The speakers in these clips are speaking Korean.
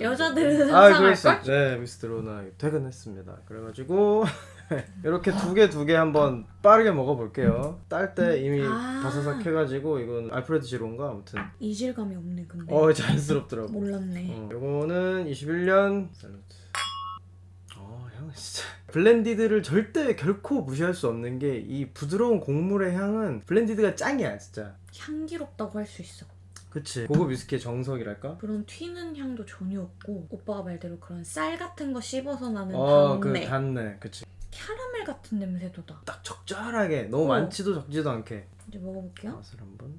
여자들은 아, 수 상상할걸? 네, 미스터 로나 퇴근했습니다. 그래가지고 이렇게 두 개 두 개 한번 빠르게 먹어볼게요. 딸 때 이미 아. 바사삭 해가지고 이건 알프레드 지론가 아무튼 이질감이 없네 근데 어 자연스럽더라고. 몰랐네 어, 요거는 21년 샐러드. 어, 향 진짜 블렌디드를 절대 결코 무시할 수 없는 게 이 부드러운 곡물의 향은 블렌디드가 짱이야 진짜. 향기롭다고 할 수 있어 그치. 고급 위스키의 정석이랄까? 그런 튀는 향도 전혀 없고 오빠가 말대로 그런 쌀 같은 거 씹어서 나는 어, 그 단내 단내. 그치. 캐러멜 같은 냄새도 나 딱 적절하게 너무 어. 많지도 적지도 않게 이제 먹어볼게요 맛을 한번.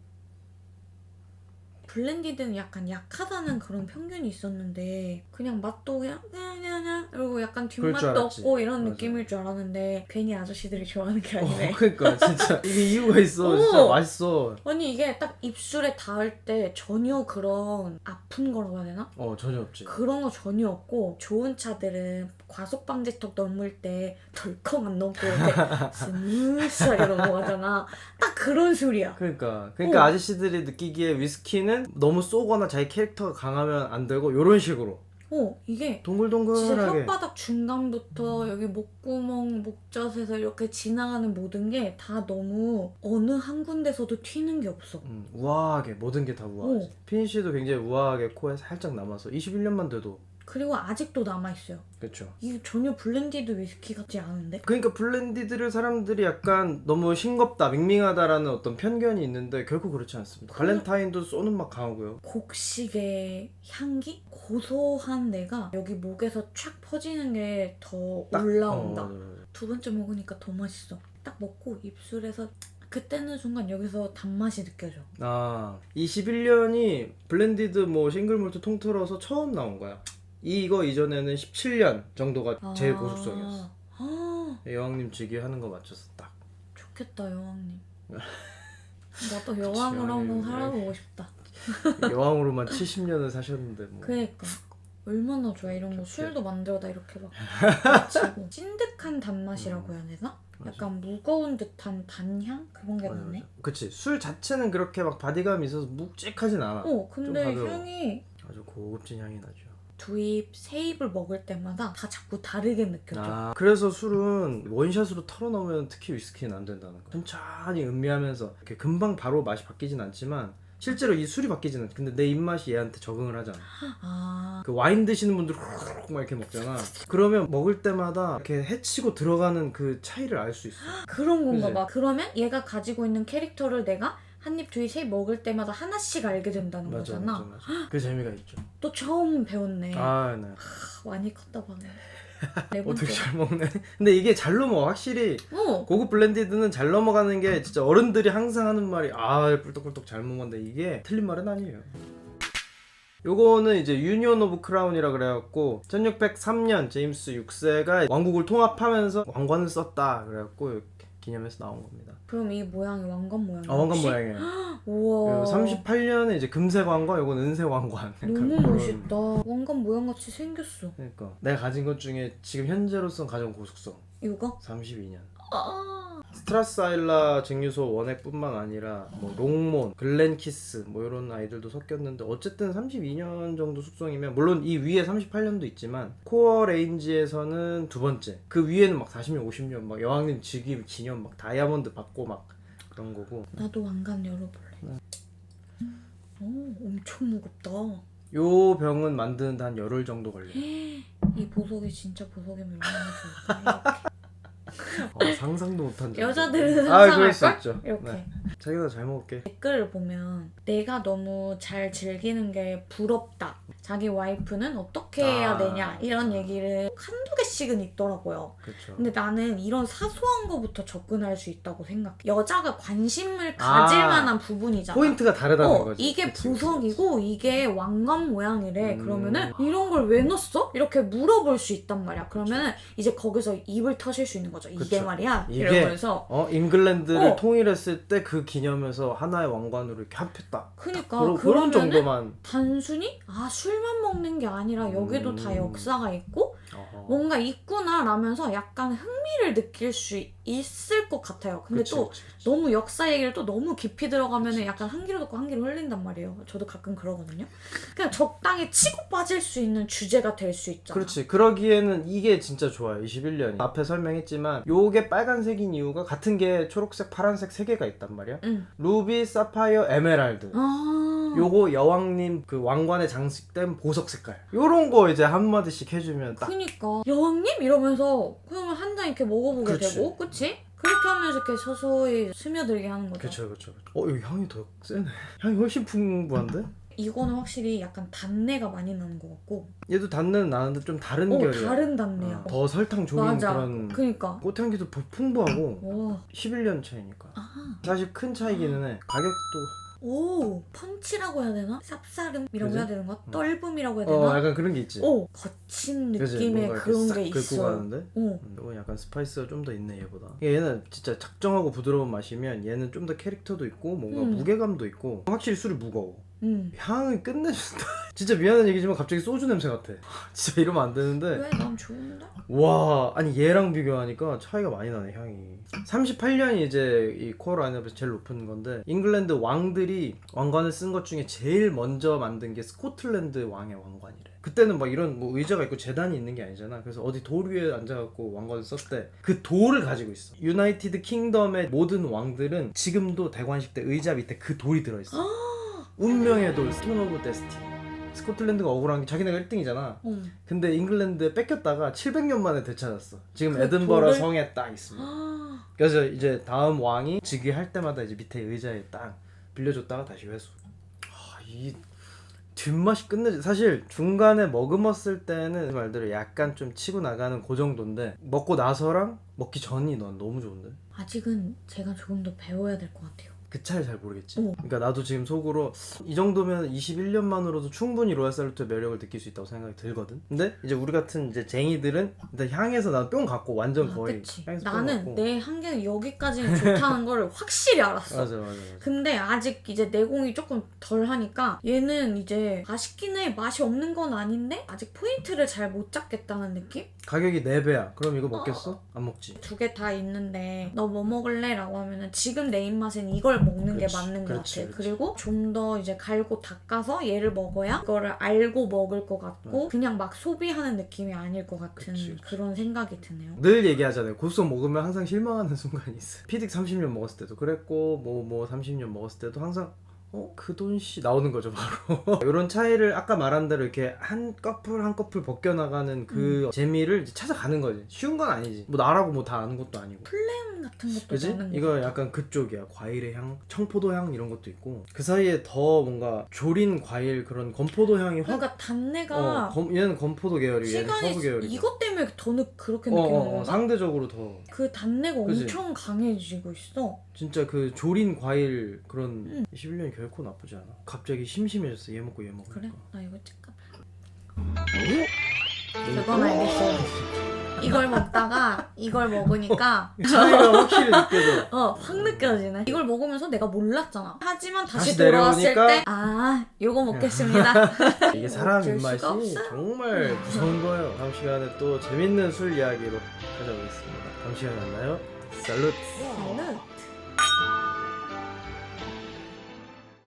블렌디드는 약간 약하다는 그런 편견이 있었는데 그냥 맛도 그냥 그냥 그리고 약간 뒷맛도. 없고 이런 맞아. 느낌일 줄 알았는데 괜히 아저씨들이 좋아하는 게 아니네 어, 그러니까 진짜 이게 이유가 있어. 오. 진짜 맛있어. 아니 이게 딱 입술에 닿을 때 전혀 그런 아픈 거라고 해야 되나? 어 전혀 없지. 그런 거 전혀 없고 좋은 차들은 과속 방지턱 넘을 때 덜컹 안 넘고 스무스하게 넘어가잖아. 딱 그런 술이야. 그러니까 그러니까 어. 아저씨들이 느끼기에 위스키는 너무 쏘거나 자기 캐릭터가 강하면 안 되고 이런 식으로 어 이게 진짜 동글동글하게. 혓바닥 중간부터 여기 목구멍, 목젖에서 이렇게 지나가는 모든 게 다 너무 어느 한 군데서도 튀는 게 없어. 음, 우아하게 모든 게 다 우아하지. 어. 피니쉬도 굉장히 우아하게 코에 살짝 남아서 21년만 돼도 그리고 아직도 남아있어요. 그렇죠. 이게 전혀 블렌디드 위스키 같지 않은데? 그러니까 블렌디드를 사람들이 약간 너무 싱겁다, 밍밍하다라는 어떤 편견이 있는데 결코 그렇지 않습니다. 그래. 발렌타인도 쏘는 맛 강하고요. 곡식의 향기? 고소한 내가 여기 목에서 촥 퍼지는 게 더 딱, 올라온다. 어. 두 번째 먹으니까 더 맛있어. 딱 먹고 입술에서 그때는 순간 여기서 단맛이 느껴져. 아, 이 11년이 블렌디드 뭐 싱글 몰트 통틀어서 처음 나온 거야. 이거 이전에는 17년 정도가 제일 아. 고속성이었어. 아, 여왕님 지기 하는 거 맞췄어 딱. 좋겠다 여왕님. 나도 여왕으로 여왕님, 한번 네. 살아보고 싶다. 여왕으로만 70년을 사셨는데 뭐. 그러니까 얼마나 좋아 이런 거 좋지. 술도 만들어다 이렇게 막 치고 찐득한 단맛이라고 해야 되나? 맞아. 약간 무거운 듯한 단향 그런 게 맞아, 나네. 맞아. 그치. 술 자체는 그렇게 막 바디감이 있어서 묵직하진 않아. 어 근데 가벼워. 향이 아주 고급진 향이 나죠. 두 입, 세 입을 먹을 때마다 다 자꾸 다르게 느껴져. 아, 그래서 술은 원샷으로 털어넣으면 특히 위스키는 안 된다는 거. 천천히 음미하면서 이렇게 금방 바로 맛이 바뀌진 않지만 실제로 이 술이 바뀌지는 않 근데 내 입맛이 얘한테 적응을 하잖아. 아, 그 와인 드시는 분들 후루룩 막 이렇게 먹잖아. 그러면 먹을 때마다 이렇게 해치고 들어가는 그 차이를 알 수 있어. 그런 건가 그지? 봐. 그러면 얘가 가지고 있는 캐릭터를 내가 한 입, 두 입, 세 입 먹을 때마다 하나씩 알게 된다는 맞아, 거잖아. 맞아, 맞아. 그 재미가 있죠. 또 처음 배웠네. 아, 네. 하, 많이 컸다 봐네. 네 번째. 어떻게 잘 먹네. 근데 이게 잘 넘어. 확실히 어, 고급 블렌디드는 잘 넘어가는 게 진짜 어른들이 항상 하는 말이 아 꿀떡꿀떡 잘 먹었는데 이게 틀린 말은 아니에요. 요거는 이제 유니온 오브 크라운이라 그래갖고 1603년 제임스 6세가 왕국을 통합하면서 왕관을 썼다 그래갖고 기념해서 나온 겁니다. 그럼 이 모양이 왕관 모양이야? 아 왕관 혹시? 모양이에요. 우와. 38년에 이제 금색 왕관, 요건 은색 왕관. 너무 그런- 멋있다. 왕관 모양 같이 생겼어. 그러니까 내가 가진 것 중에 지금 현재로서는 가장 고속성 이거? 32년. 아, 스트라스아일라 증류소 원액뿐만 아니라 뭐 롱몬, 글렌키스 뭐 이런 아이들도 섞였는데 어쨌든 32년 정도 숙성이면 물론 이 위에 38년도 있지만 코어 레인지에서는 두 번째 그 위에는 막 40년, 50년 막 여왕님 즉위 기념 막 다이아몬드 받고 막 그런 거고 나도 왕관 열어볼래. 네. 오, 엄청 무겁다. 요 병은 만드는데 한 열흘 정도 걸려요. 이 보석이 진짜 보석이면 얼마나 좋을까. 어, 상상도 못한. 정도. 여자들은 아 그럴 수 상상할걸? 있죠. 이렇게. 네. 자기가 잘 먹을게. 댓글을 보면 내가 너무 잘 즐기는 게 부럽다. 자기 와이프는 어떻게 해야 아. 되냐 이런 얘기를 한두 개씩은 있더라고요. 그렇죠. 근데 나는 이런 사소한 거부터 접근할 수 있다고 생각해. 여자가 관심을 가질 아. 만한 부분이잖아. 포인트가 다르다는 어, 거지. 이게 그치. 보석이고 이게 왕관 모양이래. 음. 그러면은 이런 걸 왜 넣었어? 이렇게 물어볼 수 있단 말이야. 그러면은 이제 거기서 입을 터실 수 있는 거죠. 이게 그쵸. 말이야. 이게 이러면서 어 잉글랜드를 어. 통일했을 때 그 기념에서 하나의 왕관으로 이렇게 합했다. 그니까 그런, 그런 정도만 단순히 아 술만 먹는 게 아니라 여기도 음. 다 역사가 있고 어허. 뭔가 있구나 라면서 약간 흥미를 느낄 수 있을 것 같아요. 근데 그치, 또 그치, 그치. 너무 역사 얘기를 또 너무 깊이 들어가면 약간 한 귀로 듣고 한 귀로 흘린단 말이에요. 저도 가끔 그러거든요. 그냥 적당히 치고 빠질 수 있는 주제가 될 수 있잖아. 그렇지. 그러기에는 이게 진짜 좋아요. 21년이. 앞에 설명했지만 요게 빨간색인 이유가 같은 게 초록색, 파란색 세 개가 있단 말이야. 응. 루비, 사파이어, 에메랄드. 아. 요거 여왕님 그 왕관에 장식된 보석 색깔. 요런 거 이제 한 마디씩 해주면 딱. 그니까 여왕님 이러면서 그러면 한잔 이렇게 먹어보게 그렇지. 되고, 그치? 그렇게 하면서 이렇게 서서히 스며들게 하는 거죠. 그쵸, 그쵸, 그쵸. 어, 여기 향이 더 세네. 향이 훨씬 풍부한데? 이거는 확실히 약간 단내가 많이 나는 것 같고, 얘도 단내는 나는데 좀 다른 어 결이야. 다른 단내야. 어, 더 설탕 맞아. 그런 그니까. 꽃향기도 더 풍부하고 와. 11년 차이니까. 아. 사실 큰 차이기는 해. 가격도 오 펀치라고 해야 되나? 쌉싸름이라고 그지? 해야 되나? 떫음이라고 해야 되나? 어 약간 그런 게 있지. 오 거친 그지? 느낌의 뭔가 이렇게 그런 싹게 긁고 있어. 가는데. 어. 음, 이건 약간 스파이스가 좀 더 있네 얘보다. 얘는 진짜 작정하고 부드러운 맛이면 얘는 좀 더 캐릭터도 있고 뭔가 음. 무게감도 있고 확실히 술이 무거워. 음. 향을 끝내준다. 진짜 미안한 얘기지만 갑자기 소주 냄새 같아. 진짜 이러면 안 되는데. 왜? 난 좋은데? 와 아니 얘랑 비교하니까 차이가 많이 나네 향이 38년이 이제 이 코어 라인업에서 제일 높은 건데 잉글랜드 왕들이 왕관을 쓴 것 중에 제일 먼저 만든 게 스코틀랜드 왕의 왕관이래 그때는 막 이런 뭐 의자가 있고 재단이 있는 게 아니잖아 그래서 어디 돌 위에 앉아갖고 왕관을 썼대 그 돌을 가지고 있어 유나이티드 킹덤의 모든 왕들은 지금도 대관식 때 의자 밑에 그 돌이 들어있어 운명의 돌 스톤 오브 데스티 스코틀랜드가 억울한 게 자기네가 1등이잖아 어. 근데 잉글랜드에 뺏겼다가 700년 만에 되찾았어. 지금 그 에든버러 돌을? 성에 딱 있습니다. 아. 그래서 이제 다음 왕이 즉위할 때마다 이제 밑에 의자에 딱 빌려줬다가 다시 회수. 아, 이 뒷맛이 끝내지. 사실 중간에 머금었을 때는 그 말대로 약간 좀 치고 나가는 그 정도인데 먹고 나서랑 먹기 전이 넌 너무 좋은데. 아직은 제가 조금 더 배워야 될 것 같아요. 그 차이 잘 모르겠지. 어. 그러니까 나도 지금 속으로 이 정도면 21년만으로도 충분히 로얄 살루트의 매력을 느낄 수 있다고 생각이 들거든. 근데 이제 우리 같은 이제 쟁이들은 일단 향에서 나는 뿅 갖고 완전 아, 거의 그치. 향에서 뿅 나는 갖고. 내 한계는 여기까지는 좋다는 걸 확실히 알았어. 맞아 맞아 맞아. 근데 아직 이제 내공이 조금 덜 하니까 얘는 이제 맛있긴 해 맛이 없는 건 아닌데 아직 포인트를 잘 못 잡겠다는 느낌? 가격이 4배야. 그럼 이거 먹겠어? 안 먹지. 두 개 다 있는데 너 뭐 먹을래? 라고 하면은 지금 내 입맛엔 이걸 먹는 그렇지, 게 맞는 것 그렇지, 같아 그렇지. 그리고 좀 더 이제 갈고 닦아서 얘를 먹어야 이거를 알고 먹을 것 같고 그냥 막 소비하는 느낌이 아닐 것 같은 그치, 그치. 그런 생각이 드네요 늘 얘기하잖아요. 고수성 먹으면 항상 실망하는 순간이 있어. 피딕 30년 먹었을 때도 그랬고 뭐뭐 30년 먹었을 때도 항상 어? 그 돈씨 나오는 거죠 바로 이런 차이를 아까 말한 대로 이렇게 한 커플 한 커플 벗겨나가는 그 재미를 이제 찾아가는 거지 쉬운 건 아니지 뭐 나라고 뭐 다 아는 것도 아니고 플레임 같은 것도 그지? 나는 이거 같아. 약간 그쪽이야 과일의 향 청포도 향 이런 것도 있고 그 사이에 더 뭔가 조린 과일 그런 건포도 향이 확 그러니까 단내가 어, 검, 얘는 건포도 계열이고 얘는 시간이 허브 계열이고 이것 때문에 더 느, 그렇게 어, 느끼는 어, 어, 건가? 상대적으로 더 그 단내가 그지? 엄청 강해지고 있어. 진짜 그 조린 과일 그런 음. 21년이 결코 나쁘지 않아. 갑자기 심심해졌어. 얘 먹고 얘 먹으니까. 그래? 나 이거 잠깐. 어? 그건 알겠어. 이걸 먹다가 이걸 먹으니까 차이가 확실히 느껴져. 어 확 느껴지네. 이걸 먹으면서 내가 몰랐잖아. 하지만 다시, 다시 돌아왔을 내려오니까? 때 아 요거 먹겠습니다. 이게 사람 어쩔 입맛이 없어. 정말 무서운 거예요. 다음 시간에 또 재밌는 술 이야기로 찾아오겠습니다. 다음 시간에 만나요. 살루트. 저는